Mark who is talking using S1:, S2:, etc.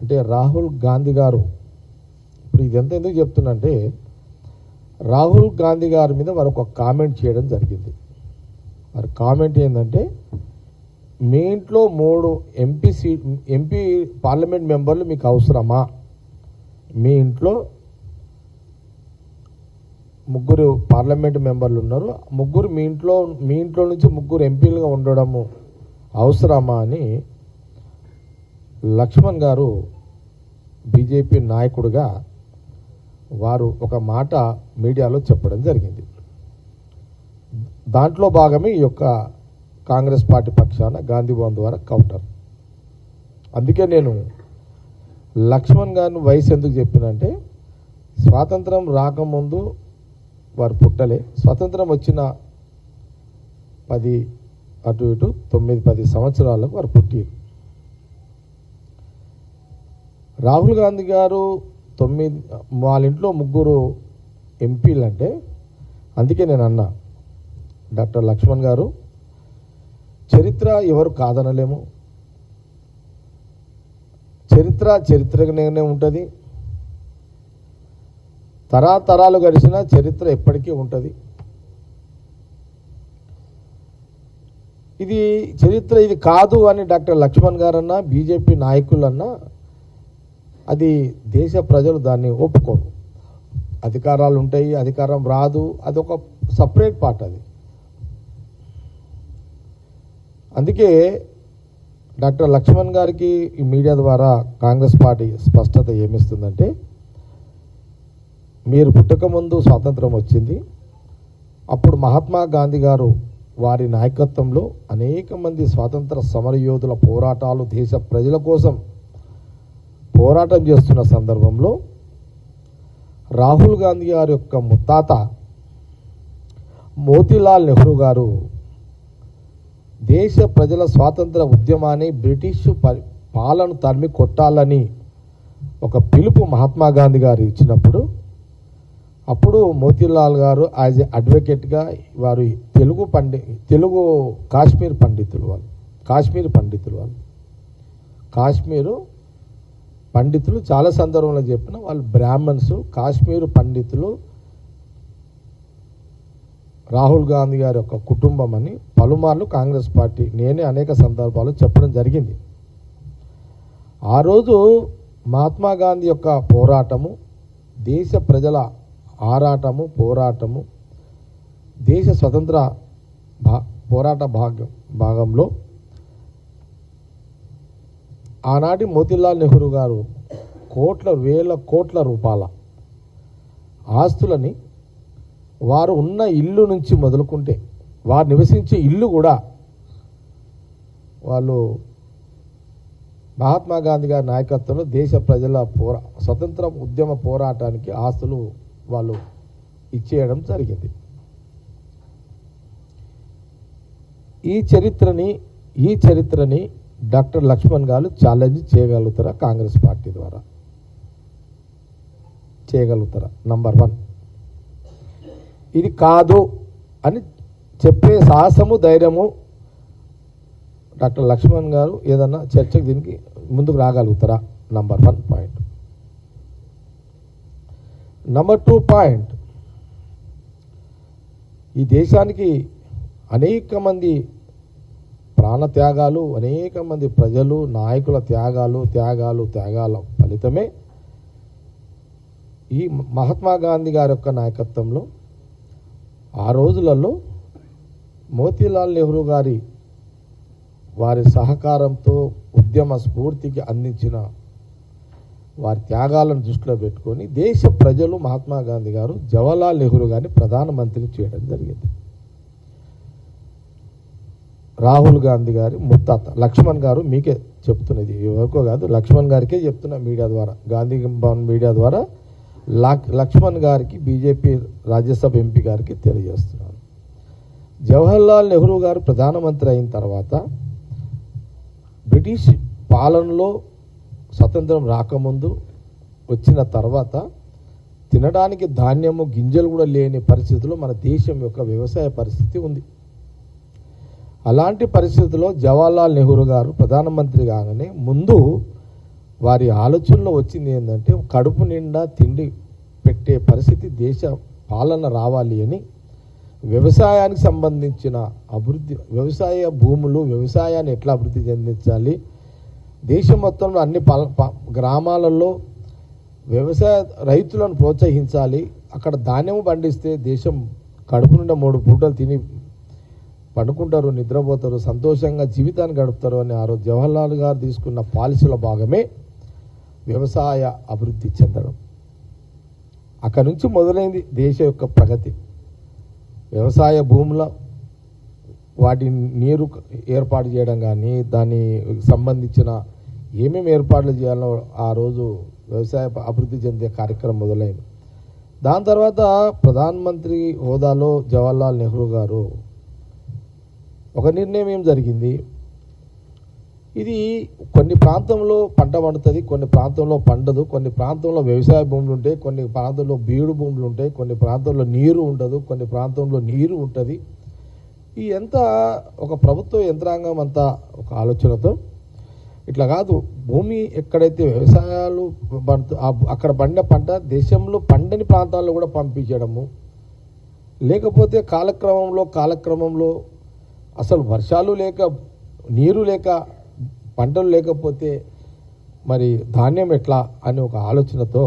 S1: అంటే రాహుల్ గాంధీ గారు ఇప్పుడు ఇదంతా ఎందుకు చెప్తున్నంటే రాహుల్ గాంధీ గారి మీద మరొక కామెంట్ చేయడం జరిగింది. మరి కామెంట్ ఏంటంటే మీ ఇంట్లో మూడు ఎంపీ సీట్ ఎంపీ పార్లమెంట్ మెంబర్లు మీకు అవసరమా? మీ ఇంట్లో ముగ్గురు పార్లమెంట్ మెంబర్లు ఉన్నారు. ముగ్గురు మీ ఇంట్లో మీ ఇంట్లో నుంచి ముగ్గురు ఎంపీలుగా ఉండడము అవసరమా అని లక్ష్మణ్ గారు బీజేపీ నాయకుడిగా వారు ఒక మాట మీడియాలో చెప్పడం జరిగింది. దాంట్లో భాగమే ఈ యొక్క కాంగ్రెస్ పార్టీ పక్షాన గాంధీ భవన్ ద్వారా కౌంటర్. అందుకే నేను లక్ష్మణ్ గారిని వయసు ఎందుకు చెప్పినంటే స్వాతంత్రం రాకముందు వారు పుట్టలే. స్వాతంత్రం వచ్చిన పది అటు ఇటు తొమ్మిది పది సంవత్సరాలకు వారు పుట్టారు. రాహుల్ గాంధీ గారు తొమ్మిది వాళ్ళ ఇంట్లో ముగ్గురు ఎంపీలు అంటే అందుకే నేను అన్నా డాక్టర్ లక్ష్మణ్ గారు చరిత్ర ఎవరు కాదనలేము. చరిత్ర చరిత్రగానే ఉంటుంది. తరాతరాలు గడిచిన చరిత్ర ఎప్పటికీ ఉంటుంది. ఇది చరిత్ర ఇది కాదు అని డాక్టర్ లక్ష్మణ్ గారన్నా బీజేపీ నాయకులన్నా అది దేశ ప్రజలు దాన్ని ఒప్పుకోరు. అధికారాలు ఉంటాయి అధికారం రాదు అది ఒక సపరేట్ పార్ట్ అది. అందుకే డాక్టర్ లక్ష్మణ్ గారికి ఈ మీడియా ద్వారా కాంగ్రెస్ పార్టీ స్పష్టత ఏమిస్తుందంటే మీరు పుట్టకముందు స్వాతంత్రం వచ్చింది అప్పుడు మహాత్మా గాంధీ గారు వారి నాయకత్వంలో అనేక మంది స్వాతంత్ర సమరయోధుల పోరాటాలు దేశ ప్రజల కోసం పోరాటం చేస్తున్న సందర్భంలో రాహుల్ గాంధీ గారి యొక్క ముత్తాత మోతీలాల్ నెహ్రూ గారు దేశ ప్రజల స్వాతంత్ర ఉద్యమాన్ని బ్రిటిష్ పాలను తరిమి కొట్టాలని ఒక పిలుపు మహాత్మా గాంధీ గారు ఇచ్చినప్పుడు అప్పుడు మోతీలాల్ గారు యాజ్ ఎ అడ్వకేట్గా వారు తెలుగు పండి తెలుగు కాశ్మీర్ పండితులు వాళ్ళు కాశ్మీర్ పండితులు వాళ్ళు. కాశ్మీరు పండితులు చాలా సందర్భంలో చెప్పిన వాళ్ళు బ్రాహ్మణ్స్ కాశ్మీరు పండితులు రాహుల్ గాంధీ గారి యొక్క కుటుంబం అని పలుమార్లు కాంగ్రెస్ పార్టీ నేనే అనేక సందర్భాలు చెప్పడం జరిగింది. ఆ రోజు మహాత్మా గాంధీ యొక్క పోరాటము దేశ ప్రజల ఆరాటము పోరాటము దేశ స్వతంత్ర భా పోరాట భాగం భాగంలో ఆనాటి మోతిలాల్ నెహ్రూ గారు కోట్ల వేల కోట్ల రూపాయల ఆస్తులని వారు ఉన్న ఇల్లు నుంచి మొదలుకుంటే వారు నివసించే ఇల్లు కూడా వాళ్ళు మహాత్మా గాంధీ గారి నాయకత్వంలో దేశ ప్రజల పోరా స్వతంత్ర ఉద్యమ పోరాటానికి ఆస్తులు వాళ్ళు ఇచ్చేయడం జరిగింది. ఈ చరిత్రని ఈ చరిత్రని డాక్టర్ లక్ష్మణ్ గారు ఛాలెంజ్ చేయగలుగుతారా కాంగ్రెస్ పార్టీ ద్వారా? చేయగలుగుతారా? నంబర్ వన్ ఇది కాదు అని చెప్పే సాహసము ధైర్యము డాక్టర్ లక్ష్మణ్ గారు ఏదన్నా చర్చకు దీనికి ముందుకు రాగలుగుతారా? Number one point number two point ఈ దేశానికి అనేక మంది ప్రాణ త్యాగాలు అనేక మంది ప్రజలు నాయకుల త్యాగాలు త్యాగాలు త్యాగాల ఫలితమే ఈ మహాత్మా గాంధీ గారి యొక్క నాయకత్వంలో. ఆ రోజులలో మోతీలాల్ నెహ్రూ గారి వారి సహకారంతో ఉద్యమ స్ఫూర్తికి అందించిన వారి త్యాగాలను దృష్టిలో పెట్టుకొని దేశ ప్రజలు మహాత్మా గాంధీ గారు జవహర్లాల్ నెహ్రూ గారిని ప్రధానమంత్రిని చేయడం జరిగింది. రాహుల్ గాంధీ గారి ముత్తాత. లక్ష్మణ్ గారు మీకే చెప్తున్నది. ఎవరికో కాదు లక్ష్మణ్ గారికే చెప్తున్నా మీడియా ద్వారా. గాంధీ భవన్ మీడియా ద్వారా లక్ష్మణ్ గారికి బీజేపీ రాజ్యసభ ఎంపీ గారికి తెలియజేస్తున్నాను. జవహర్లాల్ నెహ్రూ గారు ప్రధానమంత్రి అయిన తర్వాత బ్రిటిష్ పాలనలో స్వతంత్రం రాకముందు వచ్చిన తర్వాత తినడానికి ధాన్యము గింజలు కూడా లేని పరిస్థితిలో మన దేశం యొక్క వ్యవసాయ పరిస్థితి ఉంది. అలాంటి పరిస్థితుల్లో జవహర్లాల్ నెహ్రూ గారు ప్రధానమంత్రి కాగానే ముందు వారి ఆలోచనలో వచ్చింది ఏంటంటే కడుపు నిండా తిండి పెట్టే పరిస్థితి దేశ పాలన రావాలి అని వ్యవసాయానికి సంబంధించిన అభివృద్ధి వ్యవసాయ భూములు వ్యవసాయాన్ని ఎట్లా అభివృద్ధి చెందించాలి దేశం మొత్తంలో అన్ని పల గ్రామాలలో వ్యవసాయ రైతులను ప్రోత్సహించాలి అక్కడ ధాన్యం పండిస్తే దేశం కడుపు నుండి మూడు పూటలు తిని పండుకుంటారు నిద్రపోతారు సంతోషంగా జీవితాన్ని గడుపుతారు అని ఆ రోజు జవహర్లాల్ గారు తీసుకున్న పాలసీల భాగమే వ్యవసాయ అభివృద్ధి చెందడం. అక్కడి నుంచి మొదలైంది దేశ యొక్క ప్రగతి. వ్యవసాయ భూముల వాటి నీరు ఏర్పాటు చేయడం కానీ దాని సంబంధించిన ఏమేమి ఏర్పాట్లు చేయాలో ఆ రోజు వ్యవసాయ అభివృద్ధి చెందే కార్యక్రమం మొదలైంది. దాని తర్వాత ప్రధానమంత్రి హోదాలో జవహర్లాల్ నెహ్రూ గారు ఒక నిర్ణయం ఏం జరిగింది? ఇది కొన్ని ప్రాంతంలో పంట పండుతుంది కొన్ని ప్రాంతంలో పండదు కొన్ని ప్రాంతంలో వ్యవసాయ భూములు ఉంటాయి కొన్ని ప్రాంతంలో బీడు భూములు ఉంటాయి కొన్ని ప్రాంతంలో నీరు ఉండదు కొన్ని ప్రాంతంలో నీరు ఉంటుంది. ఈ ఎంత ఒక ప్రభుత్వ యంత్రాంగం అంతా ఒక ఆలోచనతో ఇట్లా కాదు భూమి ఎక్కడైతే వ్యవసాయాలు పండుతు అక్కడ పండిన పంట దేశంలో పండని ప్రాంతాల్లో కూడా పంపించడము లేకపోతే కాలక్రమంలో కాలక్రమంలో అసలు వర్షాలు లేక నీరు లేక పంటలు లేకపోతే మరి ధాన్యం ఎట్లా అని ఒక ఆలోచనతో